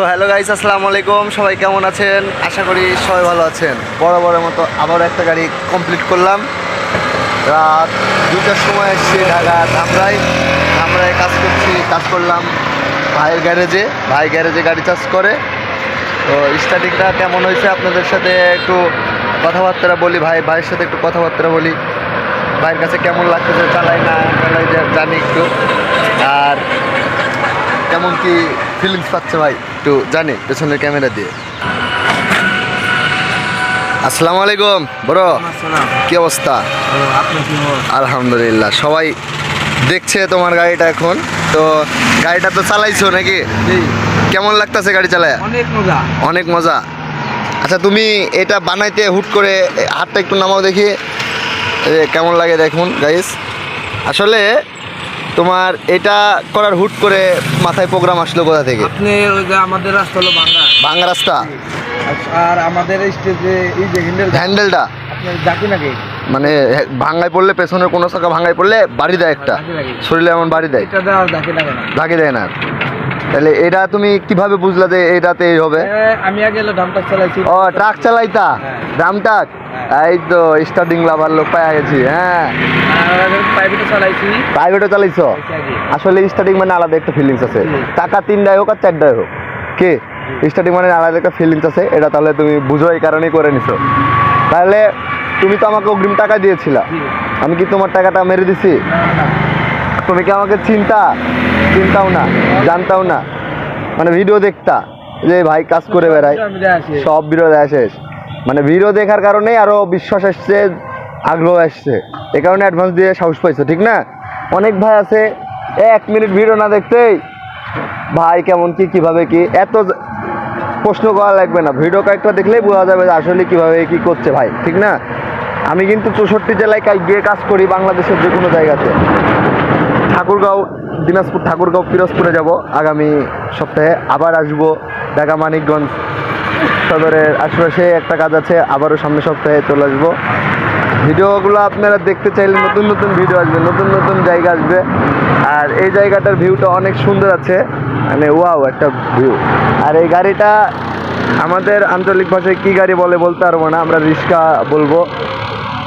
So hello guys আসসালামু আলাইকুম। সবাই কেমন আছেন? আশা করি সবাই ভালো আছেন। বরাবরের মতো আবার একটা গাড়ি কমপ্লিট করলাম। রাত দুটার সময় এসছি ঢাকা ধামরাই। ধামরায় কাজ করছি, কাজ করলাম ভাইয়ের গ্যারেজে। ভাই গ্যারেজে গাড়ি চার্জ করে। তো স্টার্টিংটা কেমন হয়েছে আপনাদের সাথে একটু কথাবার্তা বলি? ভাই, ভাইয়ের সাথে একটু কথাবার্তা বলি। ভাইয়ের কাছে কেমন লাগতেছে? চালাই না, চালাই জানি একটু। আর কেমন কি ফিলিংস পাচ্ছে ভাই? একটু জানি পেছনের ক্যামেরা দিয়ে। আসসালামু আলাইকুম বড়। কি অবস্থা? আলহামদুলিল্লাহ সবাই দেখছে তোমার গাড়িটা এখন। তো গাড়িটা তো চালাইছো নাকি? কেমন লাগতেছে গাড়ি চালায়? অনেক মজা। অনেক মজা। আচ্ছা তুমি এটা বানাইতে হুট করে হাতটা একটু নামাও দেখি। কেমন লাগে দেখুন গাইস আসলে তোমার এটা করার হুট করে মাথায় প্রোগ্রাম আসলো কোথা থেকে? আপনি ওই যে আমাদের রাস্তা হলো ভাঙ্গা। ভাঙ্গা রাস্তা? আর আমাদের স্টেজে এই যে হ্যান্ডেলটা হ্যান্ডেলটা আপনার ডাকি নাকি? মানে হে- ভাঙ্গায় পড়লে পেছনের কোনো চাকা ভাঙ্গায় পড়লে বাড়ি দেয় একটা। শরীরে এমন বাড়ি দেয়। ধাকি দেয় না। তাহলে এটা তুমি কীভাবে বুঝলা যে এটাতে এই হবে? আমি আগে এলো ডামটা চালাইছি। ও ট্রাক চালাইতা? হ্যাঁ। ড্রাম ট্রাক এই তো স্টার্টিং লাভার লোক পাওয়া গেছি হ্যাঁ। প্রাইভেটে চালাইছি। প্রাইভেটও চালাইছো? আসলে স্টার্টিং মানে আলাদা একটা ফিলিংস আছে। টাকা তিনটায় হোক আর চারটায় হোক। কে? স্টার্টিং মানে আলাদা একটা ফিলিংস আছে। এটা তাহলে তুমি বুঝো এই কারণেই করে নিছো। তাহলে তুমি তো আমাকে অগ্রিম টাকা দিয়েছিলা। আমি কি তোমার টাকাটা মেরে দিছি। তুমি কি আমাকে চিন্তা? চিন্তাও না জানতাও না। মানে ভিডিও দেখতা যে ভাই কাজ করে বেড়ায়। সব ভিডিও দেখা শেষ। মানে ভিডিও দেখার কারণেই আরও বিশ্বাস আসছে আগ্রহ আসছে। এ কারণে অ্যাডভান্স দিয়ে সাহস পাইছো ঠিক না? অনেক ভাই আছে এক মিনিট ভিডিও না দেখতেই ভাই কেমন কি কীভাবে কি এত প্রশ্ন করা লাগবে না। ভিডিও কয়েকটা দেখলেই বোঝা যাবে যে আসলে কীভাবে কি করছে ভাই ঠিক না? আমি কিন্তু চৌষট্টি জেলায় গিয়ে কাজ করি বাংলাদেশের যে কোনো জায়গাতে। ঠাকুরগাঁও, দিনাজপুর, ঠাকুরগাঁও, পিরোজপুরে যাব আগামী সপ্তাহে। আবার আসব ঢাকা, মানিকগঞ্জ। সদরের আশেপাশে একটা কাজ আছে, আবারও সামনের সপ্তাহে চলে আসব। ভিডিওগুলো আপনারা দেখতে চাইলে নতুন নতুন ভিডিও আসবে, নতুন নতুন জায়গা আসবে। আর এই জায়গাটার ভিউটা অনেক সুন্দর আছে। মানে ওয়াও, একটা ভিউ। আর এই গাড়িটা আমাদের আঞ্চলিক ভাষায় কি গাড়ি বলে বলতে পারব না, আমরা রিক্সা বলব।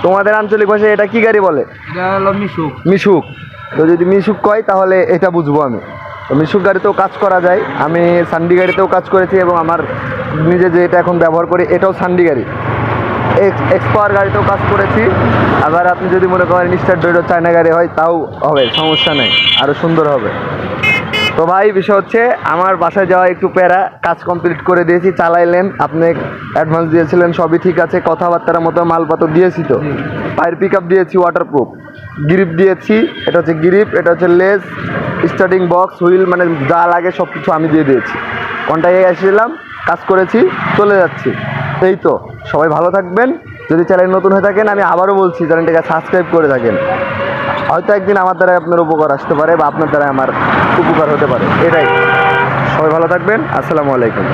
তোমাদের আঞ্চলিক ভাষায় এটা কি গাড়ি বলে? মিশুক। মিশুক। তো যদি মিশুক কয় তাহলে এটা বুঝব আমি। তো মিশুক গাড়িতেও কাজ করা যায়। আমি সান্ডি গাড়িতেও কাজ করেছি এবং আমার নিজে যে এটা এখন ব্যবহার করি এটাও সান্ডি গাড়ি। এক্স এক্সপাওয়ার গাড়িতেও কাজ করেছি। আবার আপনি যদি মনে করেন স্টার ডোটো চায়না গাড়ি হয় তাও হবে সমস্যা নেই। আরও সুন্দর হবে। তো ভাই, বিষয় হচ্ছে আমার বাসায় যাওয়া একটু প্যারা, কাজ কমপ্লিট করে দিয়েছি, চালাইলেন। আপনি অ্যাডভান্স দিয়েছিলেন, সবই ঠিক আছে, কথাবার্তার মতো মালপত্র দিয়েছি তো। পায়ের পিক আপ দিয়েছি ওয়াটারপ্রুফ গ্রিপ দিয়েছি, এটা হচ্ছে গ্রিপ এটা হচ্ছে লেস স্টার্টিং বক্স হুইল মানে যা লাগে সব কিছু আমি দিয়ে দিয়েছি। কন্টাক্টে এসেছিলাম, কাজ করেছি, চলে যাচ্ছি। এই তো, সবাই ভালো থাকবেন। যদি চ্যানেল নতুন হয়ে থাকেন, আমি আবারও বলছি চ্যানেলটাকে সাবস্ক্রাইব করে থাকেন। হয়তো একদিন আমার দ্বারাই আপনার উপকার আসতে পারে বা আপনার দ্বারাই আমার উপকার হতে পারে। এটাই। সবাই ভালো থাকবেন। আসসালামু আলাইকুম।